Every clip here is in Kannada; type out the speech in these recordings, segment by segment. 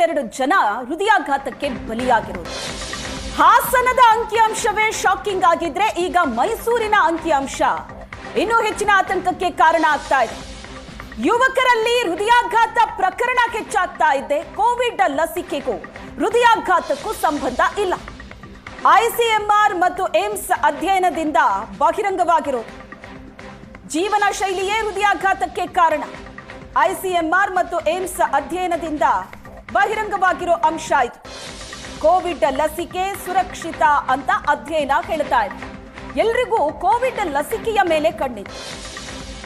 ಐವತ್ತೆರಡು ಜನ ಹೃದಯಾಘಾತಕ್ಕೆ ಬಲಿಯಾಗಿರೋದು. ಹಾಸನದ ಅಂಕಿಅಂಶವೇ ಶಾಕಿಂಗ್ ಆಗಿದ್ರೆ ಈಗ ಮೈಸೂರಿನ ಅಂಕಿಅಂಶ ಇನ್ನೂ ಹೆಚ್ಚಿನ ಆತಂಕಕ್ಕೆ ಕಾರಣ ಆಗ್ತಾ ಇದೆ. ಯುವಕರಲ್ಲಿ ಹೃದಯಾಘಾತ ಪ್ರಕರಣ ಹೆಚ್ಚಾಗ್ತಾ ಇದೆ. ಕೋವಿಡ್ ಲಸಿಕೆಗೂ ಹೃದಯಾಘಾತಕ್ಕೂ ಸಂಬಂಧ ಇಲ್ಲ. ಐಸಿಎಂಆರ್ ಮತ್ತು ಏಮ್ಸ್ ಅಧ್ಯಯನದಿಂದ ಬಹಿರಂಗವಾಗಿರೋದು. ಜೀವನ ಶೈಲಿಯೇ ಹೃದಯಾಘಾತಕ್ಕೆ ಕಾರಣ. ಐಸಿಎಂಆರ್ ಮತ್ತು ಏಮ್ಸ್ ಅಧ್ಯಯನದಿಂದ ಬಹಿರಂಗವಾಗಿರೋ ಅಂಶ ಇದು. ಕೋವಿಡ್ ಲಸಿಕೆ ಸುರಕ್ಷಿತ ಅಂತ ಅಧ್ಯಯನ ಹೇಳ್ತಾ ಇದೆ. ಎಲ್ರಿಗೂ ಕೋವಿಡ್ ಲಸಿಕೆಯ ಮೇಲೆ ಕಣ್ಣಿತ್ತು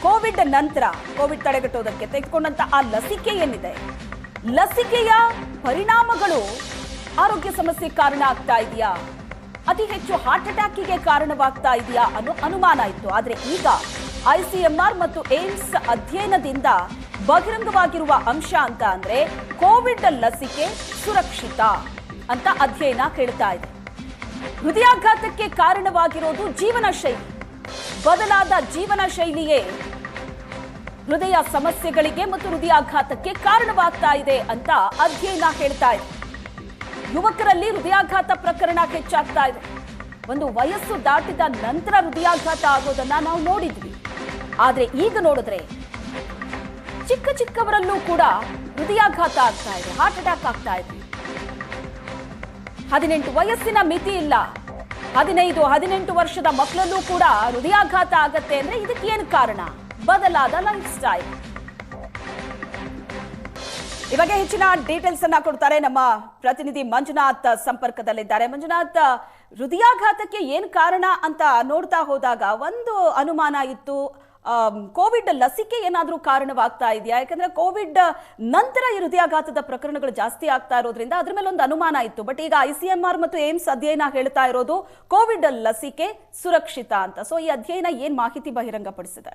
ಕೋವಿಡ್ ನಂತರ ಕೋವಿಡ್ ತಡೆಗಟ್ಟೋದಕ್ಕೆ ತೆಗೆದುಕೊಂಡಂತ ಆ ಲಸಿಕೆ ಏನಿದೆ? ಲಸಿಕೆಯ ಪರಿಣಾಮಗಳು ಆರೋಗ್ಯ ಸಮಸ್ಯೆ ಕಾರಣ ಆಗ್ತಾ ಇದೆಯಾ? ಅತಿ ಹೆಚ್ಚು ಹಾರ್ಟ್ ಅಟ್ಯಾಕಿಗೆ ಕಾರಣವಾಗ್ತಾ ಇದೆಯಾ ಅನ್ನೋ ಅನುಮಾನ ಇತ್ತು. ಆದರೆ ಈಗ ಐಸಿಎಂಆರ್ ಮತ್ತು ಏಮ್ಸ್ ಅಧ್ಯಯನದಿಂದ ಬಹಿರಂಗವಾಗಿರುವ ಅಂಶ ಅಂತ ಅಂದ್ರೆ ಕೋವಿಡ್ ಲಸಿಕೆ ಸುರಕ್ಷಿತ ಅಂತ ಅಧ್ಯಯನ ಕೇಳ್ತಾ ಇದೆ. ಹೃದಯಾಘಾತಕ್ಕೆ ಕಾರಣವಾಗಿರೋದು ಜೀವನ ಶೈಲಿ. ಬದಲಾದ ಜೀವನ ಶೈಲಿಯೇ ಹೃದಯ ಸಮಸ್ಯೆಗಳಿಗೆ ಮತ್ತು ಹೃದಯಾಘಾತಕ್ಕೆ ಕಾರಣವಾಗ್ತಾ ಇದೆ ಅಂತ ಅಧ್ಯಯನ ಹೇಳ್ತಾ ಇದೆ. ಯುವಕರಲ್ಲಿ ಹೃದಯಾಘಾತ ಪ್ರಕರಣ ಹೆಚ್ಚಾಗ್ತಾ ಇದೆ. ಒಂದು ವಯಸ್ಸು ದಾಟಿದ ನಂತರ ಹೃದಯಾಘಾತ ಆಗೋದನ್ನ ನಾವು ನೋಡಿದ್ವಿ. ಆದ್ರೆ ಈಗ ನೋಡಿದ್ರೆ ಚಿಕ್ಕ ಚಿಕ್ಕವರಲ್ಲೂ ಕೂಡ ಹೃದಯಾಘಾತ ಆಗ್ತಾ ಇದೆ ಹಾರ್ಟ್ ಅಟ್ಯಾಕ್ ಆಗ್ತಾ ಇದೆ. ಹದಿನೆಂಟು ವಯಸ್ಸಿನ ಮಿತಿ ಇಲ್ಲ. ಹದಿನೈದು, ಹದಿನೆಂಟು ವರ್ಷದ ಮಕ್ಕಳಲ್ಲೂ ಕೂಡ ಹೃದಯಾಘಾತ ಆಗತ್ತೆ ಅಂದ್ರೆ ಇದಕ್ಕೆ ಏನು ಕಾರಣ? ಬದಲಾದ ಲೈಫ್ ಸ್ಟೈಲ್ ಇವಾಗ ಹೆಚ್ಚಿನ ಡೀಟೇಲ್ಸ್ ಅನ್ನ ಕೊಡ್ತಾರೆ ನಮ್ಮ ಪ್ರತಿನಿಧಿ ಮಂಜುನಾಥ್ ಸಂಪರ್ಕದಲ್ಲಿದ್ದಾರೆ. ಮಂಜುನಾಥ್, ಹೃದಯಾಘಾತಕ್ಕೆ ಏನು ಕಾರಣ ಅಂತ ನೋಡ್ತಾ ಹೋದಾಗ ಒಂದು ಅನುಮಾನ ಇತ್ತು. ಕೋವಿಡ್ ಲಸಿಕೆ ಏನಾದರೂ ಕಾರಣವಾಗ್ತಾ ಇದೆಯಾ? ಯಾಕಂದ್ರೆ ಕೋವಿಡ್ ನಂತರ ಈ ಹೃದಯಾಘಾತದ ಪ್ರಕರಣಗಳು ಜಾಸ್ತಿ ಆಗ್ತಾ ಇರೋದ್ರಿಂದ ಅದ್ರ ಮೇಲೆ ಒಂದು ಅನುಮಾನ ಇತ್ತು. ಬಟ್ ಈಗ ಐಸಿಎಂಆರ್ ಮತ್ತು ಏಮ್ಸ್ ಅಧ್ಯಯನ ಹೇಳ್ತಾ ಇರೋದು ಕೋವಿಡ್ ಲಸಿಕೆ ಸುರಕ್ಷಿತ ಅಂತ. ಸೊ ಈ ಅಧ್ಯಯನ ಏನ್ ಮಾಹಿತಿ ಬಹಿರಂಗಪಡಿಸಿದೆ?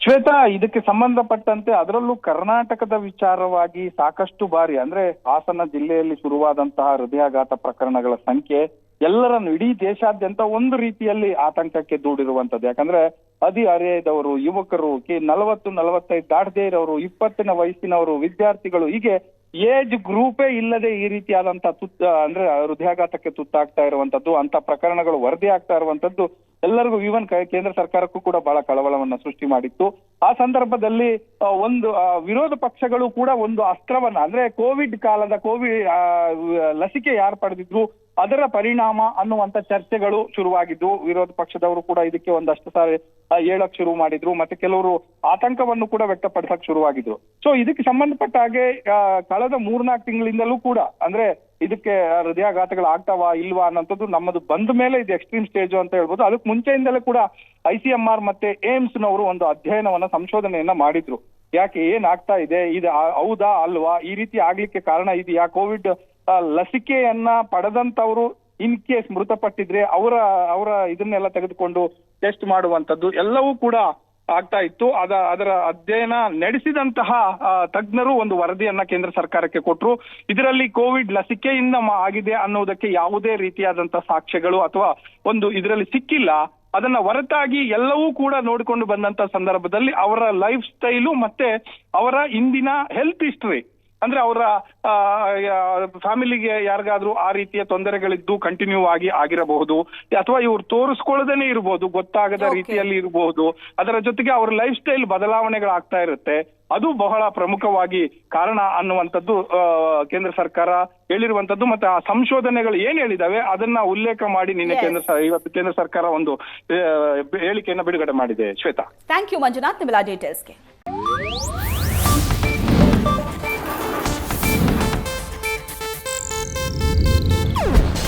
ಶ್ವೇತಾ, ಇದಕ್ಕೆ ಸಂಬಂಧಪಟ್ಟಂತೆ ಅದರಲ್ಲೂ ಕರ್ನಾಟಕದ ವಿಚಾರವಾಗಿ ಸಾಕಷ್ಟು ಬಾರಿ, ಅಂದ್ರೆ ಹಾಸನ ಜಿಲ್ಲೆಯಲ್ಲಿ ಶುರುವಾದಂತಹ ಹೃದಯಾಘಾತ ಪ್ರಕರಣಗಳ ಸಂಖ್ಯೆ ಎಲ್ಲರನ್ನು ಇಡೀ ದೇಶಾದ್ಯಂತ ಒಂದು ರೀತಿಯಲ್ಲಿ ಆತಂಕಕ್ಕೆ ದೂಡಿರುವಂತದ್ದು ಯಾಕಂದ್ರೆ ಹದಿಹರೆಯದವರು ಯುವಕರು, ಕೆ ನಲವತ್ತು, ನಲವತ್ತೈದು ದಾಟದೇ ಇರೋರು, ಇಪ್ಪತ್ತಿನ ವಯಸ್ಸಿನವರು, ವಿದ್ಯಾರ್ಥಿಗಳು, ಹೀಗೆ ಏಜ್ ಗ್ರೂಪೇ ಇಲ್ಲದೆ ಈ ರೀತಿಯಾದಂತಹ ತುತ್ತ, ಅಂದ್ರೆ ಹೃದಯಾಘಾತಕ್ಕೆ ತುತ್ತಾಗ್ತಾ ಇರುವಂತದ್ದು ಅಂತ ಪ್ರಕರಣಗಳು ವರದಿ ಆಗ್ತಾ ಇರುವಂತದ್ದು ಎಲ್ಲರಿಗೂ ಈವನ್ ಕೇಂದ್ರ ಸರ್ಕಾರಕ್ಕೂ ಕೂಡ ಬಹಳ ಕಳವಳವನ್ನ ಸೃಷ್ಟಿ ಮಾಡಿತ್ತು. ಆ ಸಂದರ್ಭದಲ್ಲಿ ಒಂದು ವಿರೋಧ ಪಕ್ಷಗಳು ಕೂಡ ಒಂದು ಅಸ್ತ್ರವನ್ನ, ಅಂದ್ರೆ ಕೋವಿಡ್ ಕಾಲದ ಕೋವಿಡ್ ಲಸಿಕೆ ಯಾರು ಪಡೆದಿದ್ರು ಅದರ ಪರಿಣಾಮ ಅನ್ನುವಂತ ಚರ್ಚೆಗಳು ಶುರುವಾಗಿದ್ದು, ವಿರೋಧ ಪಕ್ಷದವರು ಕೂಡ ಇದಕ್ಕೆ ಒಂದಷ್ಟು ಸಾರಿ ಹೇಳಕ್ ಶುರು ಮಾಡಿದ್ರು, ಮತ್ತೆ ಕೆಲವರು ಆತಂಕವನ್ನು ಕೂಡ ವ್ಯಕ್ತಪಡಿಸಕ್ ಶುರುವಾಗಿದ್ರು. ಸೊ ಇದಕ್ಕೆ ಸಂಬಂಧಪಟ್ಟ ಹಾಗೆ ಕಳೆದ ಮೂರ್ನಾಲ್ಕು ತಿಂಗಳಿಂದಲೂ ಕೂಡ, ಅಂದ್ರೆ ಇದಕ್ಕೆ ಹೃದಯಾಘಾತಗಳು ಆಗ್ತಾವಾ ಇಲ್ವಾ ಅನ್ನೋಂಥದ್ದು ನಮ್ಮದು ಬಂದ ಮೇಲೆ ಇದು ಎಕ್ಸ್ಟ್ರೀಮ್ ಸ್ಟೇಜ್ ಅಂತ ಹೇಳ್ಬೋದು. ಅದಕ್ಕೆ ಮುಂಚೆಯಿಂದಲೇ ಕೂಡ ಐಸಿಎಂಆರ್ ಮತ್ತೆ ಏಮ್ಸ್ ನವರು ಒಂದು ಅಧ್ಯಯನವನ್ನ, ಸಂಶೋಧನೆಯನ್ನ ಮಾಡಿದ್ರು. ಯಾಕೆ ಏನ್ ಆಗ್ತಾ ಇದೆ, ಇದು ಹೌದಾ, ಅಲ್ವಾ, ಈ ರೀತಿ ಆಗ್ಲಿಕ್ಕೆ ಕಾರಣ ಇದೆಯಾ, ಕೋವಿಡ್ ಲಸಿಕೆಯನ್ನ ಪಡೆದಂತವ್ರು ಇನ್ ಕೇಸ್ ಮೃತಪಟ್ಟಿದ್ರೆ ಅವರ ಅವರ ಇದನ್ನೆಲ್ಲ ತೆಗೆದುಕೊಂಡು ಟೆಸ್ಟ್ ಮಾಡುವಂತದ್ದು ಎಲ್ಲವೂ ಕೂಡ ಆಗ್ತಾ ಇತ್ತು. ಅದ, ಅದರ ಅಧ್ಯಯನ ನಡೆಸಿದಂತಹ ತಜ್ಞರು ಒಂದು ವರದಿಯನ್ನ ಕೇಂದ್ರ ಸರ್ಕಾರಕ್ಕೆ ಕೊಟ್ಟರು ಇದರಲ್ಲಿ ಕೋವಿಡ್ ಲಸಿಕೆಯಿಂದ ಆಗಿದೆ ಅನ್ನುವುದಕ್ಕೆ ಯಾವುದೇ ರೀತಿಯಾದಂತಹ ಸಾಕ್ಷ್ಯಗಳು ಅಥವಾ ಒಂದು ಇದರಲ್ಲಿ ಸಿಕ್ಕಿಲ್ಲ. ಅದನ್ನ ಹೊರತಾಗಿ ಎಲ್ಲವೂ ಕೂಡ ನೋಡಿಕೊಂಡು ಬಂದಂತ ಸಂದರ್ಭದಲ್ಲಿ ಅವರ ಲೈಫ್ ಸ್ಟೈಲು ಮತ್ತೆ ಅವರ ಇಂದಿನ ಹೆಲ್ತ್ ಹಿಸ್ಟ್ರಿ ಅಂದ್ರೆ ಅವರ ಫ್ಯಾಮಿಲಿಗೆ ಯಾರಿಗಾದ್ರೂ ಆ ರೀತಿಯ ತೊಂದರೆಗಳಿದ್ದು ಕಂಟಿನ್ಯೂ ಆಗಿ ಆಗಿರಬಹುದು. ಅಥವಾ ಇವ್ರು ತೋರಿಸ್ಕೊಳ್ಳದೇನೆ ಇರಬಹುದು ಗೊತ್ತಾಗದ ರೀತಿಯಲ್ಲಿ ಇರಬಹುದು ಅದರ ಜೊತೆಗೆ ಅವ್ರ ಲೈಫ್ ಸ್ಟೈಲ್ ಬದಲಾವಣೆಗಳಾಗ್ತಾ ಇರುತ್ತೆ. ಅದು ಬಹಳ ಪ್ರಮುಖವಾಗಿ ಕಾರಣ ಅನ್ನುವಂಥದ್ದು ಕೇಂದ್ರ ಸರ್ಕಾರ ಹೇಳಿರುವಂತದ್ದು ಮತ್ತೆ ಆ ಸಂಶೋಧನೆಗಳು ಏನ್ ಹೇಳಿದಾವೆ ಅದನ್ನ ಉಲ್ಲೇಖ ಮಾಡಿ ನಿನ್ನೆ ಕೇಂದ್ರ ಇವತ್ತು ಕೇಂದ್ರ ಸರ್ಕಾರ ಒಂದು ಹೇಳಿಕೆಯನ್ನು ಹೇಳಿಕೆಯನ್ನ ಬಿಡುಗಡೆ ಮಾಡಿದೆ ಶ್ವೇತಾ. Thank you Manjunath. ನಿಮ್ಮೆಲ್ಲ ಡೀಟೇಲ್ಸ್ಗೆ